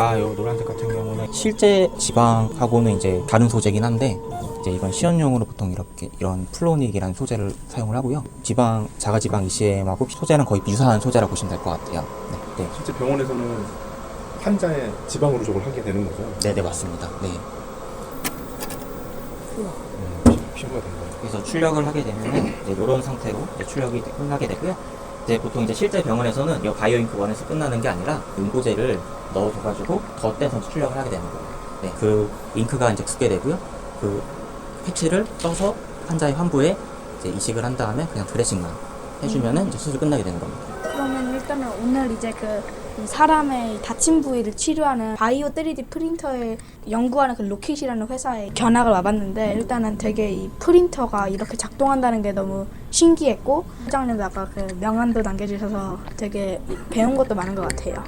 아, 요 노란색 같은 경우는 실제 지방하고는 이제 다른 소재긴 한데 이제 이건 시연용으로 보통 이렇게 이런 플로닉이라는 소재를 사용을 하고요. 지방 자가지방 ECM하고 소재는 거의 유사한 소재라고 보시면 될 것 같아요. 네, 네, 실제 병원에서는 환자의 지방 누적을 하게 되는 거죠. 네, 네 맞습니다. 네. 피부가 된 거예요. 그래서 출력을 하게 되면 이제 이런 상태로 이제 출력이 끝나게 되고요. 이제 보통 이제 실제 병원에서는 이 바이오잉크 원에서 끝나는 게 아니라 응고제를 넣어줘가지고 더 떼서 출력을 하게 되는 거예요. 네, 그 잉크가 이제 굳게 되고요. 그 패치를 떠서 환자의 환부에 이제 이식을 한 다음에 그냥 드레싱만 해주면은 이제 수술 끝나게 되는 겁니다. 그러면 일단은 오늘 이제 그 사람의 다친 부위를 치료하는 바이오 3D 프린터에 연구하는 그 로켓이라는 회사에 견학을 와봤는데 일단은 되게 이 프린터가 이렇게 작동한다는 게 너무 신기했고 회장님도 아까 그 명함도 남겨주셔서 되게 배운 것도 많은 것 같아요.